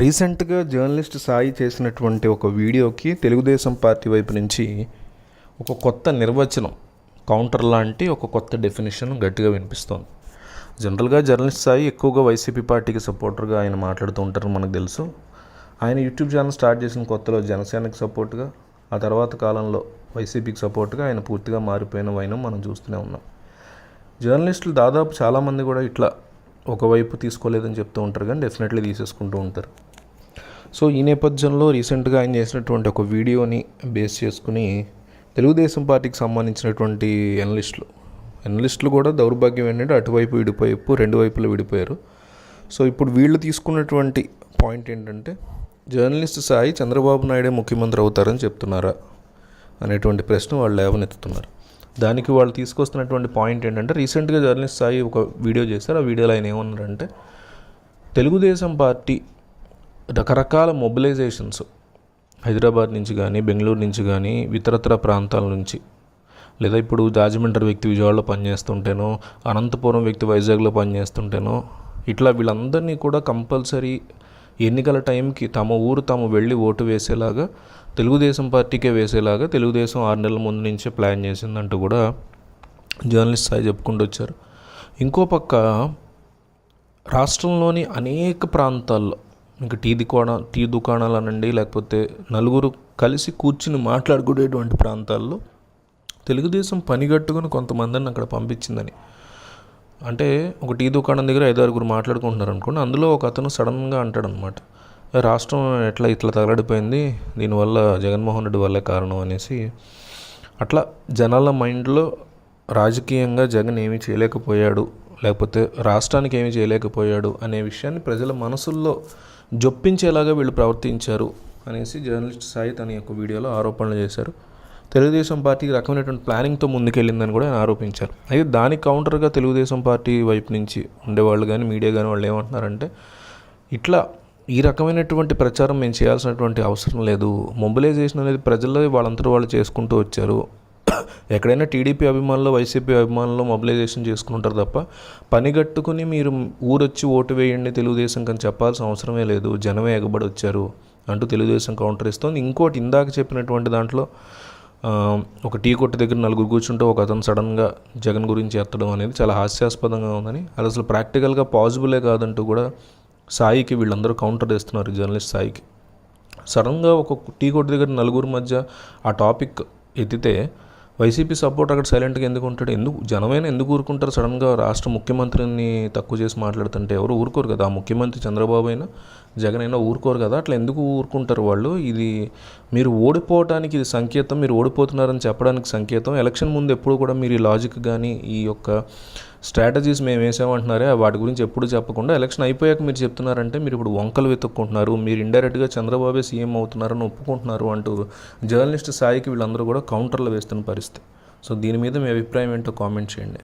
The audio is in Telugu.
రీసెంట్గా జర్నలిస్ట్ సాయి చేసినటువంటి ఒక వీడియోకి తెలుగుదేశం పార్టీ వైపు నుంచి ఒక కొత్త నిర్వచనం కౌంటర్ లాంటి ఒక కొత్త డెఫినేషన్ గట్టిగా వినిపిస్తోంది. జనరల్గా జర్నలిస్ట్ సాయి ఎక్కువగా వైసీపీ పార్టీకి సపోర్టర్గా ఆయన మాట్లాడుతూ ఉంటారని మనకు తెలుసు. ఆయన యూట్యూబ్ ఛానల్ స్టార్ట్ చేసిన కొత్తలో జనసేనకి సపోర్ట్గా ఆ తర్వాత కాలంలో వైసీపీకి సపోర్ట్గా ఆయన పూర్తిగా మారిపోయిన వైనం మనం చూస్తూనే ఉన్నాం. జర్నలిస్టులు దాదాపు చాలామంది కూడా ఇట్లా ఒకవైపు తీసుకోలేదని చెప్తూ ఉంటారు కానీ డెఫినెట్లీ తీసేసుకుంటూ ఉంటారు. సో ఈ నేపథ్యంలో రీసెంట్గా ఆయన చేసినటువంటి ఒక వీడియోని బేస్ చేసుకుని తెలుగుదేశం పార్టీకి సంబంధించినటువంటి ఎనలిస్టులు ఎనలిస్టులు కూడా దౌర్భాగ్యం ఏంటంటే అటువైపు విడిపోయిపు రెండు వైపులు విడిపోయారు. సో ఇప్పుడు వీళ్ళు తీసుకున్నటువంటి పాయింట్ ఏంటంటే జర్నలిస్ట్ సాయి చంద్రబాబు నాయుడే ముఖ్యమంత్రి అవుతారని చెప్తున్నారా అనేటువంటి ప్రశ్న వాళ్ళు లేవనెత్తుతున్నారు. దానికి వాళ్ళు తీసుకొస్తున్నటువంటి పాయింట్ ఏంటంటే రీసెంట్గా జర్నలిస్ట్ సాయి ఒక వీడియో చేశారు. ఆ వీడియోలో ఆయన ఏమన్నారంటే తెలుగుదేశం పార్టీ రకరకాల మొబిలైజేషన్స్ హైదరాబాద్ నుంచి కానీ బెంగళూరు నుంచి కానీ ఇతరత్ర ప్రాంతాల నుంచి. లేదా ఇప్పుడు రాజమండ్రి వ్యక్తి విజయవాడలో పనిచేస్తుంటేనో అనంతపురం వ్యక్తి వైజాగ్లో పనిచేస్తుంటేనో ఇట్లా వీళ్ళందరినీ కూడా కంపల్సరీ ఎన్నికల టైంకి తమ ఊరు తాము వెళ్ళి ఓటు వేసేలాగా తెలుగుదేశం పార్టీకే వేసేలాగా తెలుగుదేశం ఆరు నెలల ముందు నుంచే ప్లాన్ చేసిందంటూ కూడా జర్నలిస్ట్ సాయి చెప్పుకుంటూ వచ్చారు. ఇంకో పక్క రాష్ట్రంలోని అనేక ప్రాంతాల్లో ఇంకా టీ దుకాణ టీ దుకాణాలు అనండి లేకపోతే నలుగురు కలిసి కూర్చుని మాట్లాడుకునేటువంటి ప్రాంతాల్లో తెలుగుదేశం పనిగట్టుకుని కొంతమందిని అక్కడ పంపించిందని. అంటే ఒక టీ దుకాణం దగ్గర ఐదారుగురు మాట్లాడుకుంటున్నారు అనుకోండి అందులో ఒక అతను సడన్గా అంటాడనమాట రాష్ట్రం ఎట్లా ఇట్లా తగలడిపోయింది దీనివల్ల జగన్మోహన్ రెడ్డి వల్లే కారణం అనేసి. అట్లా జనాల మైండ్లో రాజకీయంగా జగన్ ఏమీ చేయలేకపోయాడు లేకపోతే రాష్ట్రానికి ఏమీ చేయలేకపోయాడు అనే విషయాన్ని ప్రజల మనసుల్లో జొప్పించేలాగా వీళ్ళు ప్రవర్తించారు అనేసి జర్నలిస్ట్ సాయి తన యొక్క వీడియోలో ఆరోపణలు చేశారు. తెలుగుదేశం పార్టీ ఈ రకమైనటువంటి ప్లానింగ్తో ముందుకెళ్ళిందని కూడా ఆయన ఆరోపించారు. అయితే దానికి కౌంటర్గా తెలుగుదేశం పార్టీ వైపు నుంచి ఉండేవాళ్ళు కానీ మీడియా కానీ వాళ్ళు ఏమంటున్నారంటే ఇట్లా ఈ రకమైనటువంటి ప్రచారం మేము చేయాల్సినటువంటి అవసరం లేదు. మొబిలైజేషన్ అనేది ప్రజల్లో వాళ్ళంతటా వాళ్ళు చేసుకుంటూ వచ్చారు. ఎక్కడైనా టీడీపీ అభిమానులు వైసీపీ అభిమానులు మొబిలైజేషన్ చేసుకుంటారు తప్ప పని కట్టుకుని మీరు ఊరొచ్చి ఓటు వేయండి తెలుగుదేశం కానీ చెప్పాల్సిన అవసరమే లేదు. జనమే ఎగబడి వచ్చారు అంటూ తెలుగుదేశం కౌంటర్ ఇస్తుంది. ఇంకోటి ఇందాక చెప్పినటువంటి దాంట్లో ఒక టీ కొట్టు దగ్గర నలుగురు కూర్చుంటే ఒక అతను సడన్గా జగన్ గురించి ఎత్తడం అనేది చాలా హాస్యాస్పదంగా ఉందని అది అసలు ప్రాక్టికల్గా పాసిబులే కాదంటూ కూడా సాయికి వీళ్ళందరూ కౌంటర్ ఇస్తున్నారు జర్నలిస్ట్ సాయికి. సడన్గా ఒక టీ కొట్టు దగ్గర నలుగురు మధ్య ఆ టాపిక్ ఎత్తితే వైసీపీ సపోర్ట్ అక్కడ సైలెంట్గా ఎందుకు ఉంటాడు? ఎందుకు జనమైన ఎందుకు ఊరుకుంటారు? సడన్గా రాష్ట్ర ముఖ్యమంత్రిని తక్కువ చేసి మాట్లాడుతుంటే ఎవరు ఊరుకోరు కదా? ఆ ముఖ్యమంత్రి చంద్రబాబు అయినా జగన్ అయినా ఊరుకోరు కదా? అట్లా ఎందుకు ఊరుకుంటారు వాళ్ళు? ఇది మీరు ఓడిపోవటానికి ఇది సంకేతం మీరు ఓడిపోతున్నారని చెప్పడానికి సంకేతం. ఎలక్షన్ ముందు ఎప్పుడు కూడా మీరు ఈ లాజిక్ కానీ ఈ యొక్క స్ట్రాటజీస్ మేము వేసామంటున్నారే వాటి గురించి ఎప్పుడు చెప్పకుండా ఎలక్షన్ అయిపోయాక మీరు చెప్తున్నారంటే మీరు ఇప్పుడు వంకలు వెతుక్కుంటున్నారు. మీరు ఇండైరెక్ట్గా చంద్రబాబే సీఎం అవుతున్నారని ఒప్పుకుంటున్నారు అంటూ జర్నలిస్ట్ స్థాయికి వీళ్ళందరూ కూడా కౌంటర్లు వేస్తున్న పరిస్థితి. సో దీని మీద మీ అభిప్రాయం ఏంటో కామెంట్ చేయండి.